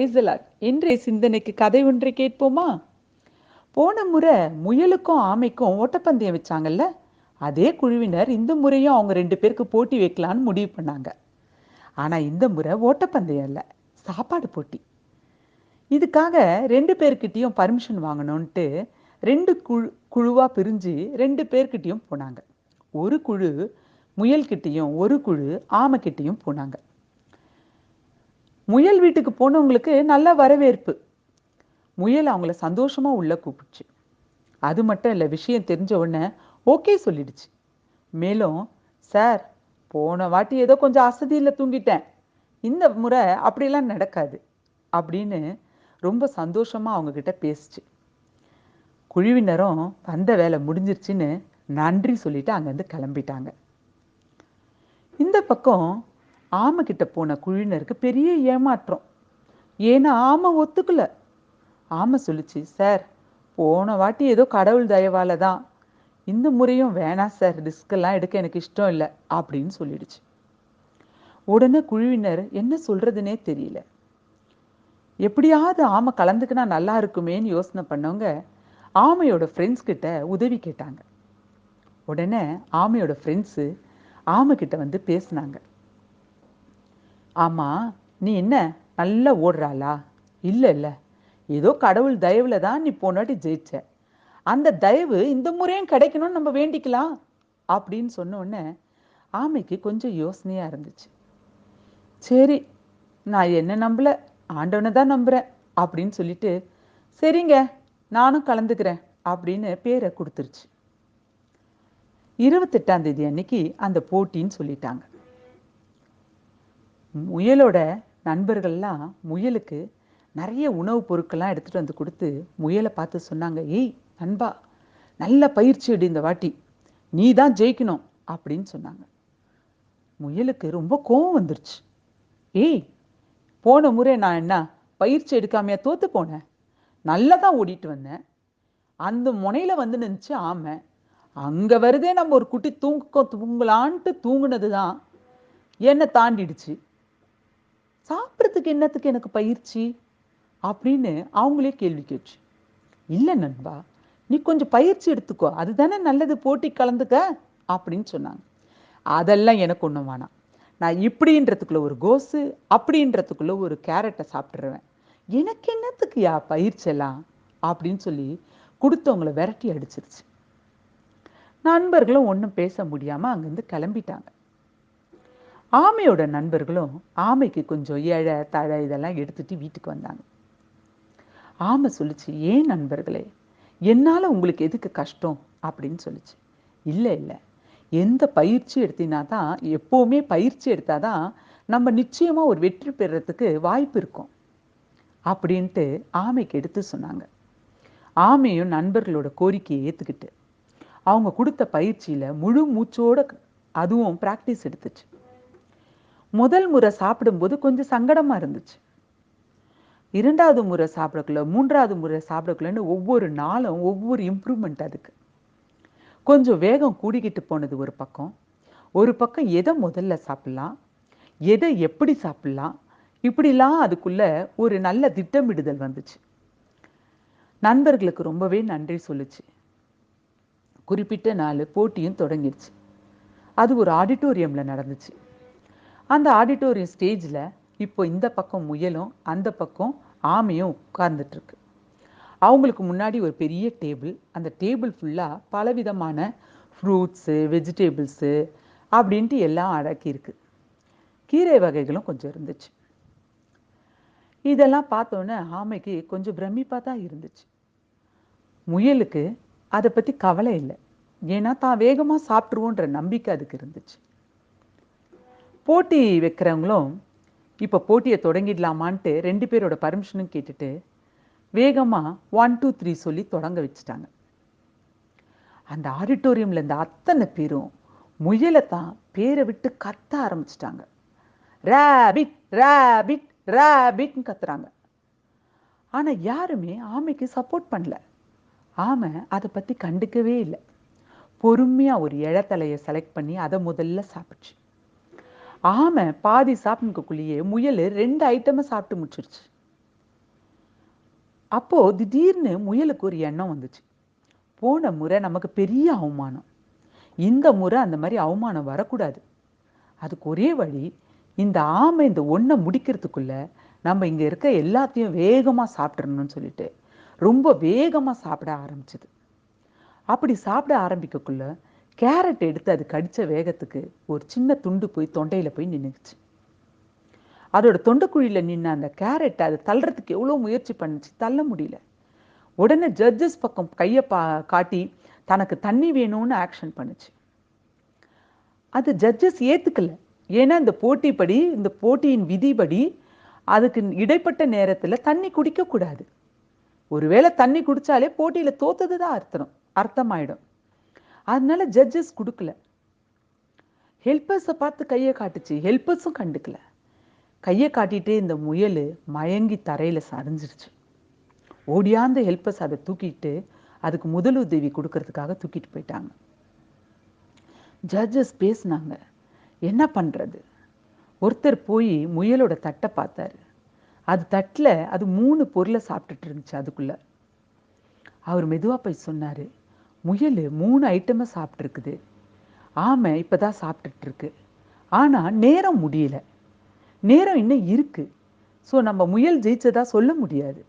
பிரைசலாட் இன்றைய சிந்தனைக்கு கதை ஒன்றை கேட்போமா? போன முறை முயலுக்கும் ஆமைக்கும் ஓட்டப்பந்தயம் வச்சாங்கல்ல? அதே குழுவினர் இந்த முறையும் அவங்க ரெண்டு பேருக்கு போட்டி வைக்கலான்னு முடிவு பண்ணாங்க. ஆனா இந்த முறை ஓட்டப்பந்தயம் இல்லை சாப்பாடு போட்டி. இதுக்காக ரெண்டு பேர்கிட்டையும் பர்மிஷன் வாங்கணும்ன்ட்டு ரெண்டு குழு குழுவா பிரிஞ்சு ரெண்டு பேர்கிட்டையும் போனாங்க. ஒரு குழு முயல்கிட்டயும் ஒரு குழு ஆமைக்கிட்டையும் போனாங்க. முயல் வீட்டுக்கு போனவங்களுக்கு நல்ல வரவேற்பு. முயல் அவங்கள சந்தோஷமாக உள்ளே கூப்பிடுச்சு. அது மட்டும் இல்லை விஷயம் தெரிஞ்ச உடனே ஓகே சொல்லிடுச்சு. மேலும் சார் போன வாட்டி ஏதோ கொஞ்சம் அசதியில் தூங்கிட்டேன். இந்த முறை அப்படிலாம் நடக்காது. அப்படின்னு ரொம்ப சந்தோஷமாக அவங்கக்கிட்ட பேசிச்சு. குழுவினரும் வந்த வேலை முடிஞ்சிருச்சுன்னு நன்றி சொல்லிட்டு அங்கேருந்து கிளம்பிட்டாங்க. இந்த பக்கம் ஆமை கிட்ட போன குழுவினருக்கு பெரிய ஏமாற்றம். ஏன்னா ஆமை ஒத்துக்கல. ஆமை சொல்லுச்சு சார் போன வாட்டி ஏதோ கடவுள் தயவால தான். இந்த முறையும் வேணாம் சார் ரிஸ்கெல்லாம் எடுக்க எனக்கு இஷ்டம் இல்லை அப்படின்னு சொல்லிடுச்சு. உடனே குழுவினர் என்ன சொல்றதுனே தெரியல. எப்படியாவது ஆமை கலந்துக்கினா நல்லா இருக்குமேன்னு யோசனை பண்ணவங்க ஆமையோட ஃப்ரெண்ட்ஸ் கிட்ட உதவி கேட்டாங்க. உடனே ஆமையோட ஃப்ரெண்ட்ஸு ஆமை கிட்ட வந்து பேசுனாங்க. ஆமாம் நீ என்ன நல்லா ஓடுறாளா? இல்லை இல்லை. ஏதோ கடவுள் தயவில் தான் நீ போனாட்டி ஜெயிச்ச. அந்த தயவு இந்த முறையும் கிடைக்கணும்னு நம்ம வேண்டிக்கலாம் அப்படின்னு சொன்ன உடனே ஆமைக்கு கொஞ்சம் யோசனையாக இருந்துச்சு. சரி நான் என்ன நம்பல ஆண்டவனை தான் நம்புகிறேன் அப்படின்னு சொல்லிட்டு சரிங்க நானும் கலந்துக்கிறேன் அப்படின்னு பேரை கொடுத்துருச்சு. இருபத்தெட்டாம் தேதி அன்னைக்கு அந்த போட்டின்னு சொல்லிட்டாங்க. முயலோட நண்பர்கள்லாம் முயலுக்கு நிறைய உணவுப் பொருட்கள்லாம் எடுத்துகிட்டு வந்து கொடுத்து முயலை பார்த்து சொன்னாங்க ஏய் நண்பா நல்ல பயிற்சி எடு இந்த வாட்டி. நீ தான் ஜெயிக்கணும். அப்படின்னு சொன்னாங்க. முயலுக்கு ரொம்ப கோவம் வந்துருச்சு. ஏய் போன முறை நான் என்ன பயிற்சி எடுக்காமையா தோத்து போனேன்? நல்லா தான் ஓடிட்டு வந்தேன். அந்த முனையில் வந்து நின்னுச்சு ஆமை. அங்கே வருதே நம்ம ஒரு குட்டி தூங்க தூங்கலான்ட்டு தூங்குனது தான் என்னை தாண்டிடுச்சு. சாப்பிட்றதுக்கு என்னத்துக்கு எனக்கு பயிற்சி? அப்படின்னு அவங்களே கேள்வி கேட்டுச்சு இல்லை நண்பா நீ கொஞ்சம் பயிற்சி எடுத்துக்கோ. அதுதானே நல்லது போட்டி கலந்துக்க அப்படின்னு சொன்னாங்க. அதெல்லாம் எனக்கு ஒன்றும் வேணாம். நான் இப்படின்றதுக்குள்ள ஒரு கோஸு அப்படின்றதுக்குள்ள ஒரு கேரட்டை சாப்பிட்ருவேன் எனக்கு என்னத்துக்கு யா பயிற்சி எல்லாம்? அப்படின்னு சொல்லி கொடுத்தவங்கள விரட்டி அடிச்சிருச்சு. நண்பர்களும் ஒன்றும் பேச முடியாமல் அங்கேருந்து கிளம்பிட்டாங்க. ஆமையோட நண்பர்களும் ஆமைக்கு கொஞ்சம் ஏழை தழை இதெல்லாம் எடுத்துட்டு வீட்டுக்கு வந்தாங்க. ஆமை சொல்லிச்சு ஏன் நண்பர்களே என்னால் உங்களுக்கு எதுக்கு கஷ்டம்? அப்படின்னு சொல்லிச்சு. இல்லை இல்லை. எந்த பயிற்சி எடுத்தினா தான் எப்போவுமே பயிற்சி எடுத்தாதான் நம்ம நிச்சயமாக ஒரு வெற்றி பெறத்துக்கு வாய்ப்பு இருக்கும். அப்படின்ட்டு ஆமைக்கு எடுத்து சொன்னாங்க. ஆமையும் நண்பர்களோட கோரிக்கையை ஏற்றுக்கிட்டு அவங்க கொடுத்த பயிற்சியில் முழு மூச்சோட அதுவும் ப்ராக்டிஸ் எடுத்துச்சு. முதல் முறை சாப்பிடும்போது கொஞ்சம் சங்கடமா இருந்துச்சு. இரண்டாவது முறை சாப்பிடக்குள்ள மூன்றாவது முறை சாப்பிடக்குள்ளன்னு ஒவ்வொரு நாளும் ஒவ்வொரு இம்ப்ரூவ்மெண்ட் அதுக்கு. கொஞ்சம் வேகம் கூடிக்கிட்டு போனது ஒரு பக்கம். ஒரு பக்கம் எதை முதல்ல சாப்பிடலாம்? எதை எப்படி சாப்பிடலாம்? இப்படிலாம் அதுக்குள்ள ஒரு நல்ல திட்டமிடுதல் வந்துச்சு. நண்பர்களுக்கு ரொம்பவே நன்றி சொல்லுச்சு. குறிப்பிட்ட நாள் போட்டியும் தொடங்கிடுச்சு. அது ஒரு ஆடிட்டோரியமில் நடந்துச்சு. அந்த ஆடிட்டோரியம் ஸ்டேஜில் இப்போ இந்த பக்கம் முயலும் அந்த பக்கம் ஆமையும் உட்கார்ந்துட்டுருக்கு. அவங்களுக்கு முன்னாடி ஒரு பெரிய டேபிள் அந்த டேபிள் ஃபுல்லாக பலவிதமான ஃப்ரூட்ஸு வெஜிடேபிள்ஸு அப்படின்ட்டு எல்லாம் அடக்கியிருக்கு. கீரை வகைகளும் கொஞ்சம் இருந்துச்சு. இதெல்லாம் பார்த்தோன்னே ஆமைக்கு கொஞ்சம் பிரமிப்பாக தான் இருந்துச்சு. முயலுக்கு அதை பற்றி கவலை இல்லை. ஏன்னா தான் வேகமாக சாப்பிட்ருவோன்ற நம்பிக்கை அதுக்கு இருந்துச்சு. போட்டி வைக்கிறவங்களும் இப்போ போட்டியை தொடங்கிடலாமான்ட்டு ரெண்டு பேரோட பர்மிஷனும் கேட்டுட்டு வேகமாக ஒன் டூ த்ரீ சொல்லி தொடங்க வச்சுட்டாங்க. அந்த ஆடிட்டோரியமில் இருந்த அத்தனை பேரும் முயலை தான் பேரை விட்டு கத்த ஆரம்பிச்சிட்டாங்க. ரேபிட் ரேபிட் ரேபிட்னு கத்துறாங்க. ஆனால் யாருமே ஆமைக்கு சப்போர்ட் பண்ணல. ஆமை அதை பற்றி கண்டுக்கவே இல்லை. பொறுமையாக ஒரு இழத்தலையை செலக்ட் பண்ணி அதை முதல்ல சாப்பிடுச்சு. ஆமை பாதி சாப்பிட்டுக்குள்ளேயே முயல் ரெண்டு ஐட்டமை சாப்பிட்டு முடிச்சிருச்சு. அப்போது திடீர்னு முயலுக்கு ஒரு எண்ணம் வந்துச்சு. போன முறை நமக்கு பெரிய அவமானம். இந்த முறை அந்த மாதிரி அவமானம் வரக்கூடாது. அதுக்கு ஒரே வழி இந்த ஆமை இந்த ஒன்றை முடிக்கிறதுக்குள்ள நம்ம இங்கே இருக்க எல்லாத்தையும் வேகமாக சாப்பிட்றணும்னு சொல்லிட்டு ரொம்ப வேகமாக சாப்பிட ஆரம்பிச்சது. அப்படி சாப்பிட ஆரம்பிக்கக்குள்ள கேரட் எடுத்து அது கடித்த வேகத்துக்கு ஒரு சின்ன துண்டு போய் தொண்டையில் போய் நின்றுச்சு அதோட தொண்டைக்குழியில் நின்ன அந்த கேரட்டை அது தள்ளுறதுக்கு எவ்வளோ முயற்சி பண்ணுச்சு தள்ள முடியல. உடனே ஜட்ஜஸ் பக்கம் கையை பா காட்டி தனக்கு தண்ணி வேணும்னு ஆக்ஷன் பண்ணுச்சு. அது ஜட்ஜஸ் ஏற்றுக்கல ஏன்னா இந்த போட்டிப்படி இந்த போட்டியின் விதிப்படி அதுக்கு இடைப்பட்ட நேரத்தில் தண்ணி குடிக்கக்கூடாது. ஒருவேளை தண்ணி குடித்தாலே போட்டியில் தோத்தது தான் அர்த்தம் அர்த்தமாயிடும். அதனால ஜட்ஜஸ் கொடுக்கல. ஹெல்ப்பர்ஸை பார்த்து கையை காட்டுச்சு. ஹெல்ப்பர்ஸும் கண்டுக்கல. கையை காட்டிகிட்டே இந்த முயல் மயங்கி தரையில் சரிஞ்சிருச்சு. ஓடியாந்த ஹெல்ப்பர்ஸ் அதை தூக்கிட்டு அதுக்கு முதலுதவி கொடுக்கறதுக்காக தூக்கிட்டு போயிட்டாங்க. ஜட்ஜஸ் பேசினாங்க. என்ன பண்ணுறது ஒருத்தர் போய் முயலோட தட்டை பார்த்தாரு. அது தட்டில் அது மூணு பொருளை சாப்பிட்டுட்டு இருந்துச்சு அதுக்குள்ளே. அவர் மெதுவாக போய் சொன்னார் முயல் மூணு ஐட்டமை சாப்பிட்ருக்குது ஆமை இப்போ தான் சாப்பிட்டுட்ருக்கு. ஆனால் நேரம் முடியல. நேரம் இன்னும் இருக்குது ஸோ நம்ம முயல் ஜெயிச்சதா சொல்ல முடியாது.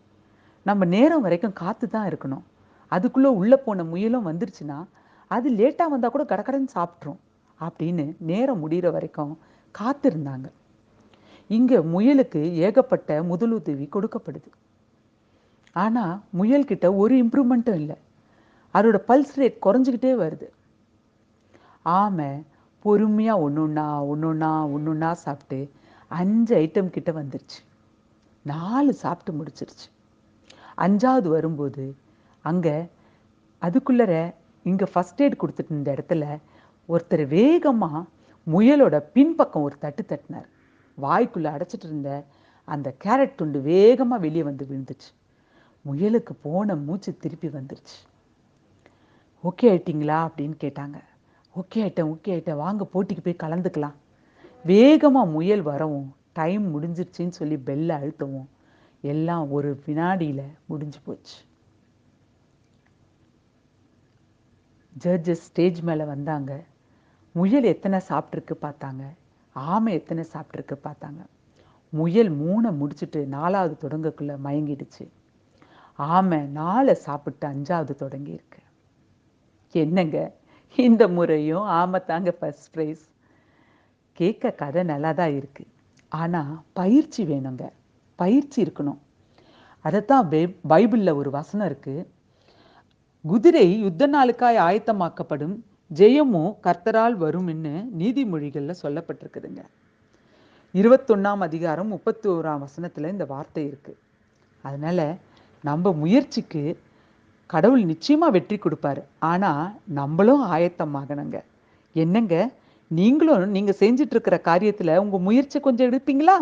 நம்ம நேரம் வரைக்கும் காத்து தான் இருக்கணும். அதுக்குள்ளே உள்ளே போன முயலும் வந்துருச்சுன்னா அது லேட்டாக வந்தால் கூட கடக்கடன்னு சாப்பிட்ரும் அப்படின்னு நேரம் முடிகிற வரைக்கும் காத்திருந்தாங்க. இங்கே முயலுக்கு ஏகப்பட்ட முதலுதவி கொடுக்கப்படுது. ஆனால் முயல்கிட்ட ஒரு இம்ப்ரூவ்மெண்ட்டும் இல்லை. அதோட பல்ஸ் ரேட் குறைஞ்சிக்கிட்டே வருது. ஆமை பொறுமையாக ஒன்று ஒன்றா ஒன்று ஒன்றா ஒன்று ஒன்றா சாப்பிட்டு அஞ்சு ஐட்டம் கிட்ட வந்துருச்சு. நாலு சாப்பிட்டு முடிச்சிருச்சு. அஞ்சாவது வரும்போது அங்கே அதுக்குள்ளற இங்கே ஃபஸ்ட் எய்ட் கொடுத்துட்டு இருந்த இடத்துல ஒருத்தர் வேகமாக முயலோட பின்பக்கம் ஒரு தட்டு தட்டினார். வாய்க்குள்ளே அடைச்சிட்டு இருந்த அந்த கேரட் துண்டு வேகமாக வெளியே வந்து விழுந்துச்சு. முயலுக்கு போன மூச்சு திருப்பி வந்துருச்சு. ஓகே ஆயிட்டீங்களா அப்படின்னு கேட்டாங்க. ஓகே ஆயிட்டேன் ஓகே ஆயிட்டேன். வாங்க போட்டிக்கு போய் கலந்துக்கலாம். வேகமாக முயல் வரவும் டைம் முடிஞ்சிருச்சின்னு சொல்லி பெல்லை அழுத்தவும் எல்லாம் ஒரு வினாடியில் முடிஞ்சு போச்சு. ஜட்ஜஸ் ஸ்டேஜ் மேலே வந்தாங்க. முயல் எத்தனை சாப்பிட்ருக்கு பார்த்தாங்க. ஆமை எத்தனை சாப்பிட்ருக்கு பார்த்தாங்க. முயல் மூணை முடிச்சுட்டு நாலாவது தொடங்கக்குள்ளே மயங்கிடுச்சு. ஆமை நாலு சாப்பிட்டு அஞ்சாவது தொடங்கியிருக்கு. என்னங்க? இந்த முறையும் ஆமாம் தாங்க ஃபஸ்ட் ப்ரைஸ் கேட்க கதை நல்லா தான் இருக்குது ஆனால் பயிற்சி வேணுங்க. பயிற்சி இருக்கணும். அதைத்தான் பைபிளில் ஒரு வசனம் இருக்குது குதிரை யுத்த நாளுக்காய் ஆயத்தமாக்கப்படும் ஜெயமும் கர்த்தரால் வரும்னு நீதிமொழிகளில் சொல்லப்பட்டிருக்குதுங்க. இருபத்தொன்னாம் அதிகாரம் முப்பத்தி ஓராம் வசனத்தில் இந்த வார்த்தை இருக்குது அதனால் நம்ம முயற்சிக்கு கடவுள் நிச்சயமாக வெற்றி கொடுப்பாரு. ஆனால் நம்மளும் ஆயத்தமாகணுங்க என்னங்க? நீங்களும் நீங்கள் செஞ்சிட்ருக்கிற காரியத்தில் உங்கள் முயற்சி கொஞ்சம் எடுப்பீங்களா?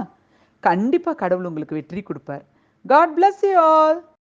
கண்டிப்பாக கடவுள் உங்களுக்கு வெற்றி கொடுப்பார். God bless you all